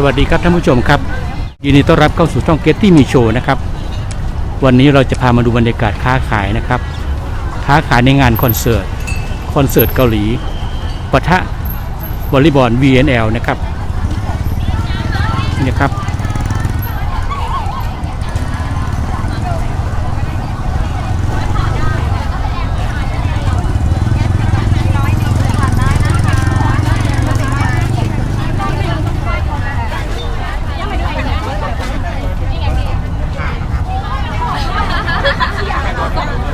สวัสดีครับท่านผู้ชมครับยินดีต้อนรับเข้าสู่ช่องเกตตี้มีโชว์นะครับวันนี้เราจะพามาดูบรรยากาศค้าขายนะครับค้าขายในงานคอนเสิร์ตคอนเสิร์ตเกาหลีปะทะวอลเลย์บอล VNL นะครับนี่นะครับ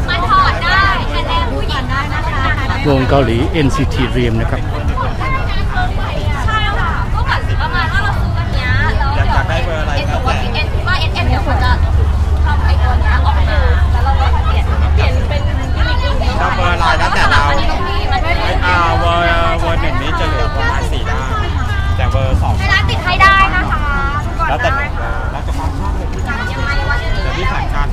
มันถอดได้แต่แรงผู้หญิงได้นะคะ วงเกาหลี NCT Dream นะครับ ใช่ค่ะก็แบบประมาณว่าเราซื้ออันเนี้ยแล้วเดี๋ยว อยากได้เบอร์อะไร เอ็น ครับ ว่าเอ็นว่า SM เดี๋ยวเขาจะทำไอ้ตัวเนี้ยออกมาแล้วเราก็เปลี่ยนเปลี่ยนเป็นกิมมิคอื่นดีกว่า ถ้าเบอร์อะไรแล้วแต่เรา อันนี้ตรงนี้มันไม่ได้ อ่าเวอร์เวอร์หนึ่งนี้จะเหลือประมาณสี่ด้านแต่เวอร์สอง ในร้านติดให้ได้นะคะก่อน แล้วแต่ ได้ หนึ่งแล้วจะฟังก์ชันเลย ยังไงวะเนี่ย แต่ที่สำคัญ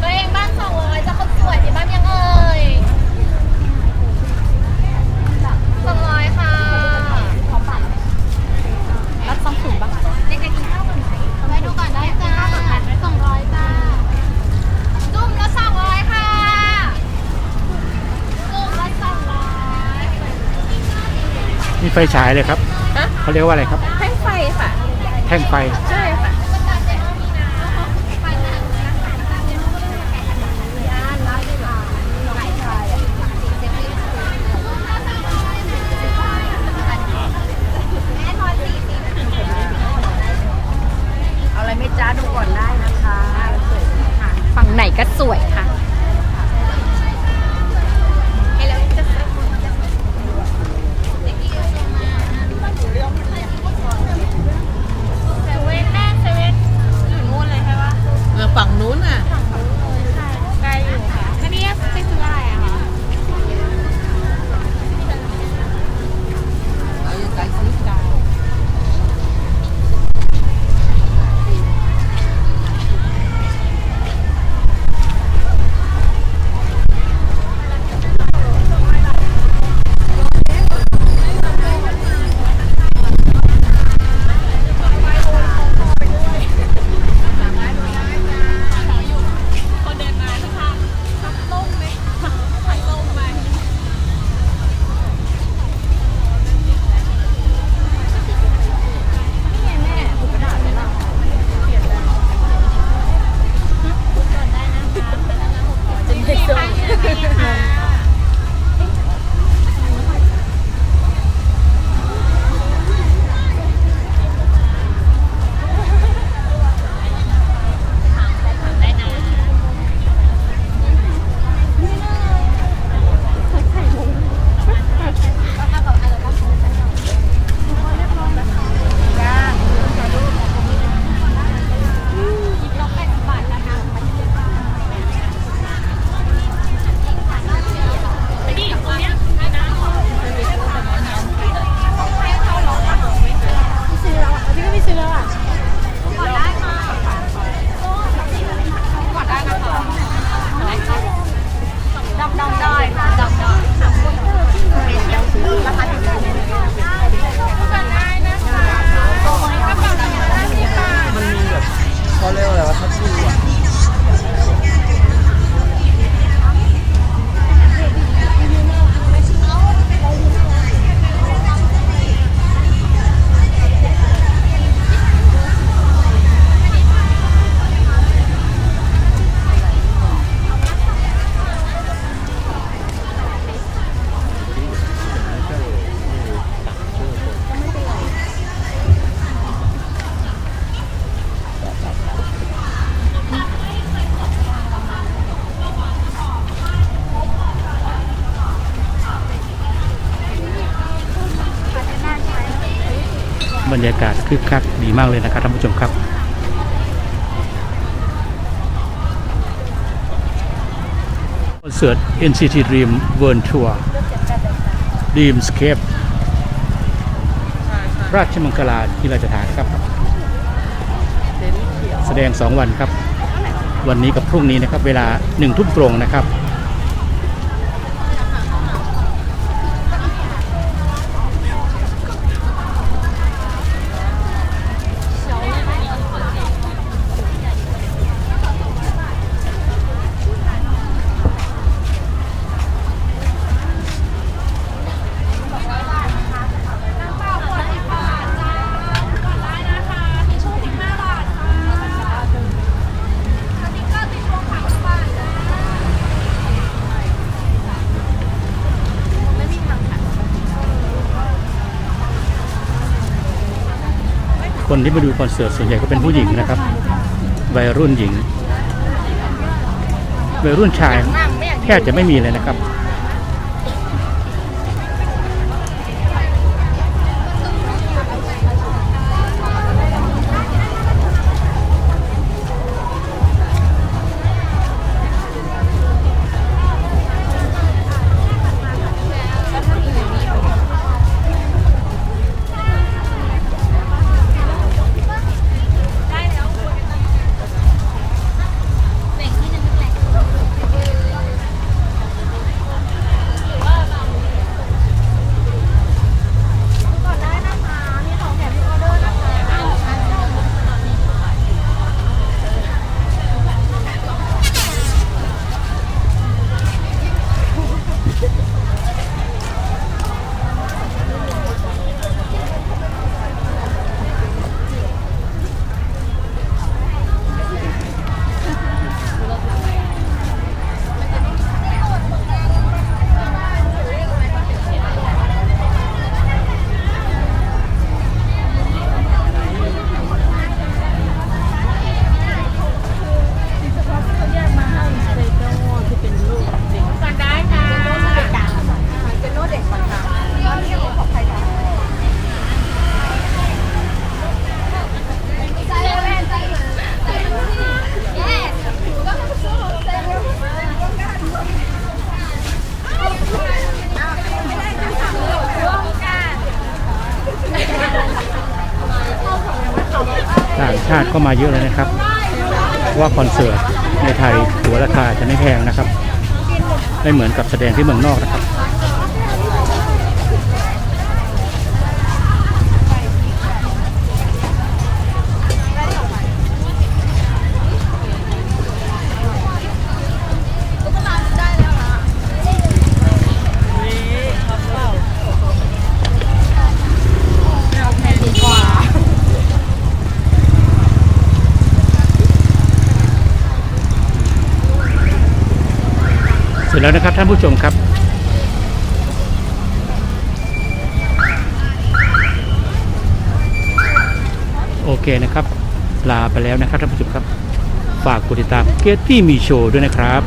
ตัวเองบ้านสองร้อยจะคนสวยที่บ้านยังเอ่ยสองร้อยค่ะพร้อมปั่นรับสองถุงบ้างเด็กๆกินข้าวก่อนไหมไปดูก่อนได้จ้าสองร้อยจ้าจุ่มละสองร้อยค่ะจุ่มละสองร้อย นี่ไฟฉายเลยครับเขาเรียกว่าอะไรครับ แท่งไฟค่ะ แท่งไฟ ใช่ เขาเรียกว่าอะไรวะทัชชูอะ รรยากาศคึกคักดีมากเลยนะครับท่านผู้ชมครับคอนเสิร์ต NCT Dream World Tour Dreamscape ราชมังคลาที่ราชธานครับ แสดง 2 วันครับ วันนี้กับพรุ่งนี้นะครับ เวลา1ทุ่มตรงนะครับ คนที่มาดูคอนเสิร์ตส่วนใหญ่ก็เป็นผู้หญิงนะครับ วัยรุ่นหญิง วัยรุ่นชายแทบจะไม่มีเลยนะครับ ชาติก็มาเยอะเลยนะครับ ว่าคอนเสิร์ตในไทยตั๋วราคาจะไม่แพงนะครับ ไม่เหมือนกับแสดงที่เมืองนอกนะครับ แล้วนะครับท่านผู้ชมครับ โอเคนะครับ ลาไปแล้วนะครับท่านผู้ชมครับ ฝากกดติดตามเกตตี้มีโชว์ด้วยนะครับ